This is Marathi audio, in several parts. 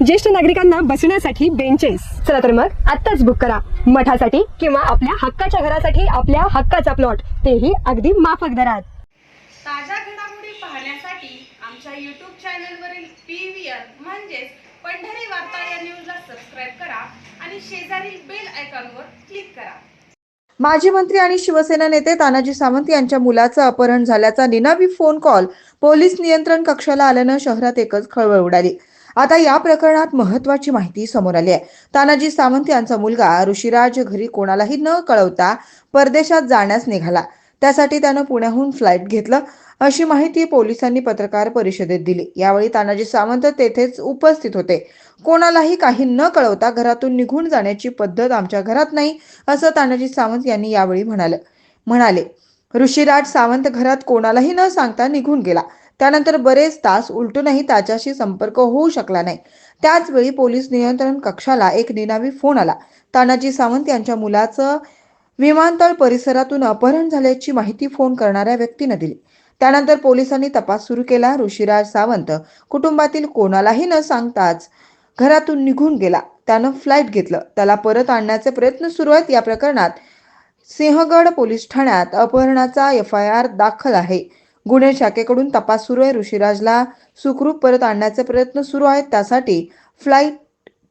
ज्येष्ठ नागरिकांना बसण्यासाठी बेंचेस चला तर मग आत्ताच बुक करा. मठासाठी किंवा आपल्या हक्काच्या घरासाठी आपल्या हक्काचा प्लॉट तेही अगदी माफक दरात. ताज्या घडामोडी पाहण्यासाठी आमच्या यूट्यूब चॅनलवरील पी व्ही आर म्हणजेच पंढरी वार्ता या न्यूजला सबस्क्राईब करा आणि शेजारील बेल आयकॉनवर क्लिक करा. माजी मंत्री आणि शिवसेना नेते तानाजी सावंत यांच्या मुलाचं अपहरण झाल्याचा निनावी फोन कॉल पोलीस नियंत्रण कक्षाला आल्यानं शहरात एकच खळबळ उडाली. आता या प्रकरणात महत्वाची माहिती समोर आली आहे. तानाजी सावंत यांचा मुलगा ऋषिराज घरी कोणालाही न कळवता परदेशात जाण्यास निघाला. त्यासाठी त्यानं पुण्याहून फ्लाईट घेतलं. अशी माहिती पोलिसांनी पत्रकार परिषदेत दिली. यावेळी तानाजी सावंत तेथेच उपस्थित होते. कोणालाही काही न कळवता घरातून निघून जाण्याची पद्धत आमच्या घरात नाही असं तानाजी सावंत यांनी यावेळी म्हणाले म्हणाले. ऋषिराज सावंत घरात कोणालाही न सांगता निघून गेला. त्यानंतर बरेच तास उलटूनही त्याच्याशी संपर्क होऊ शकला नाही. त्याचवेळी पोलीस नियंत्रण कक्षाला एक निनावी फोन आला. तानाजी सावंत यांच्या मुलाचं विमानतळ परिसरातून अपहरण झाल्याची माहिती फोन करणाऱ्या व्यक्तीनं दिली. त्यानंतर पोलिसांनी तपास सुरू केला. ऋषिराज सावंत कुटुंबातील कोणालाही न सांगताच घरातून निघून गेला. त्यानं फ्लाईट घेतलं. त्याला परत आणण्याचे प्रयत्न सुरू आहेत. या प्रकरणात सिंहगड पोलीस ठाण्यात अपहरणाचा एफ आय आर दाखल आहे. गुन्हे शाखेकडून तपास सुरू आहे. ऋषिराजला सुखरूप परत आणण्याचे प्रयत्न सुरू आहेत. त्यासाठी फ्लाईट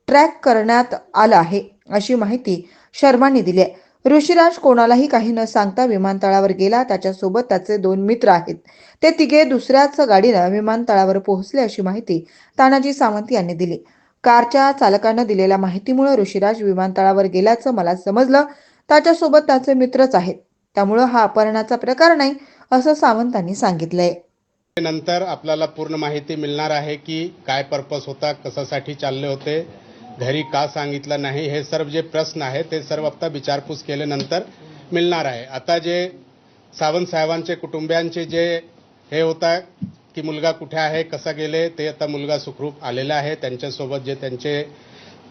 ट्रॅक करण्यात आलं आहे अशी माहिती शर्मांनी दिली आहे. ऋषिराज कोणालाही काही न सांगता विमानतळावर गेला. त्याच्यासोबत त्याचे दोन मित्र आहेत. ते तिघे दुसऱ्याच गाडीनं विमानतळावर पोहोचले अशी माहिती तानाजी सावंत यांनी दिली. कारच्या चालकानं दिलेल्या माहितीमुळे ऋषिराज विमानतळावर गेल्याचं मला समजलं. त्याच्यासोबत त्याचे मित्रच आहेत. त्यामुळं हा अपहरणाचा प्रकार नाही असं सावंतांनी सांगितलंय. नंतर आपल्याला पूर्ण माहिती मिळणार आहे की काय पर्पज होता कशासाठी चालले होते घरी का सांगितलं नाही हे सर्व जे प्रश्न आहे ते सर्व आता विचारपूस केल्यानंतर मिळणार आहे. आता जे सावंत साहेबांचे कुटुंबियांचे जे हे होता की मुलगा कुठे आहे कसा गेले ते आता मुलगा सुखरूप आलेला आहे. त्यांच्यासोबत जे त्यांचे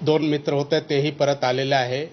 दोन मित्र होते तेही परत आलेले आहे.